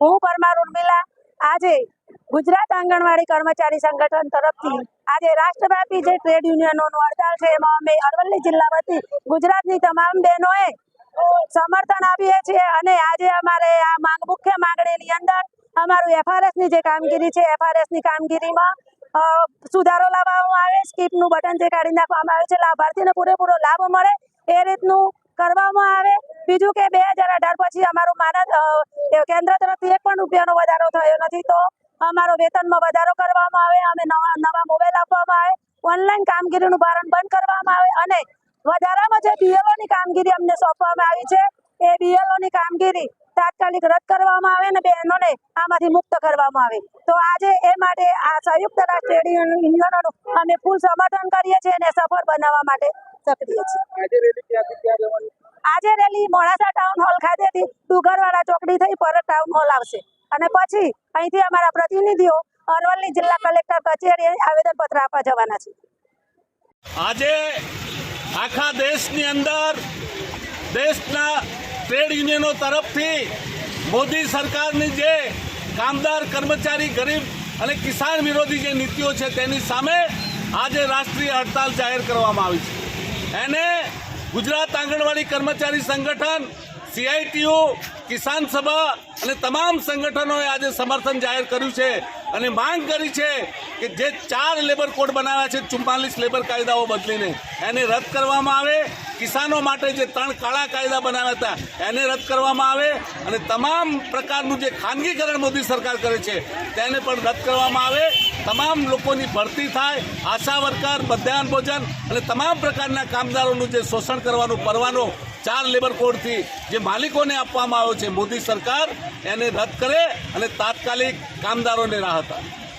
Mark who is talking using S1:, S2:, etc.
S1: હું પરમાર ઉર્મિલા. આજે ગુજરાત આંગણવાડી કર્મચારી સંગઠન તરફથી આજે રાષ્ટ્રવ્યાપી જે ટ્રેડ યુનિયનોનું હડતાલ છે, એમાં અમે અરવલ્લી જિલ્લા વતી ગુજરાતની તમામ બહેનોએ સમર્થન આપીએ છીએ અને આજે અમારે આ માંગ, મુખ્ય માંગણીની અંદર અમારું એફઆરએસની જે કામગીરી છે એફઆરએસની કામગીરીમાં સુધારો લાવવામાં આવે, સ્કીપનું બટન જે કાઢી નાખવામાં આવે છે, લાભાર્થીને પૂરેપૂરો લાભ મળે, એ રીતનું કરવામાં બીજું કે બે હજાર અઢાર પછી અમારું માનદ કેન્દ્ર તરફથી એક પણ રૂપિયાનો વધારો થયો નથી. તો અમારો વેતનમાં વધારો કરવામાં આવે, અમે નવા નવા મોબાઈલ આપવામાં આવે, ઓનલાઈન કામગીરીનું ભારણ બંધ કરવામાં આવે અને વધારામાં જે બીએલઓની કામગીરી અમને સોંપવામાં આવી છે, એ બીએલઓની કામગીરી તાત્કાલિક રદ કરવામાં આવે અને બહેનોને આમાંથી મુક્ત કરવામાં આવે. તો આજે એ માટે આ સંયુક્ત રાષ્ટ્ર યુનિયનોનું અમે ફૂલ સમર્થન કરીએ છીએ અને સફળ બનાવવા માટે સક્રિય છીએ.
S2: આજે
S1: મોડાસા ટાઉન હોલ ખાતેથી ડુગરવાડા ચોકડી થઈ પરત ટાઉન હોલ આવશે. અને પછી અહીંથી અમારા પ્રતિનિધિઓ અરવલ્લી જિલ્લા કલેક્ટર કચેરીએ આવેદનપત્ર આપવા જવાના છે.
S3: આજે આખા દેશની અંદર દેશના ટ્રેડ યુનિયનો તરફથી મોદી સરકારની જે કામદાર, કર્મચારી, ગરીબ અને કિસાન વિરોધી જે નીતિઓ છે તેની સામે આજે રાષ્ટ્રીય હડતાલ જાહેર કરવામાં આવી છે. એને ગુજરાત આંગણવાડી કર્મચારી સંગઠન સીઆઈટીયુ કિસાન સભા અને તમામ સંગઠનોએ આજે સમર્થન જાહેર કર્યું છે અને માંગ કરી છે કે જે ચાર લેબર કોડ બનાવ્યા છે, ચુમ્માલીસ લેબર કાયદાઓ બદલીને, એને રદ કરવામાં આવે. કિસાનો માટે જે ત્રણ કાળા કાયદા બનાવ્યા હતા, એને રદ કરવામાં આવે અને તમામ પ્રકારનું જે ખાનગીકરણ મોદી સરકાર કરે છે, તેને પણ રદ કરવામાં આવે. તમામ લોકોની ભરતી થાય, આશા વર્કર, મધ્યાહન ભોજન અને તમામ પ્રકારના કામદારોનું જે શોષણ કરવાનું પરવાનો ચાર લેબર કોડથી જે માલિકોને આપવામાં આવ્યો છે મોદી સરકાર, એને રદ કરે અને તાત્કાલિક કામદારોને રાહત આપે.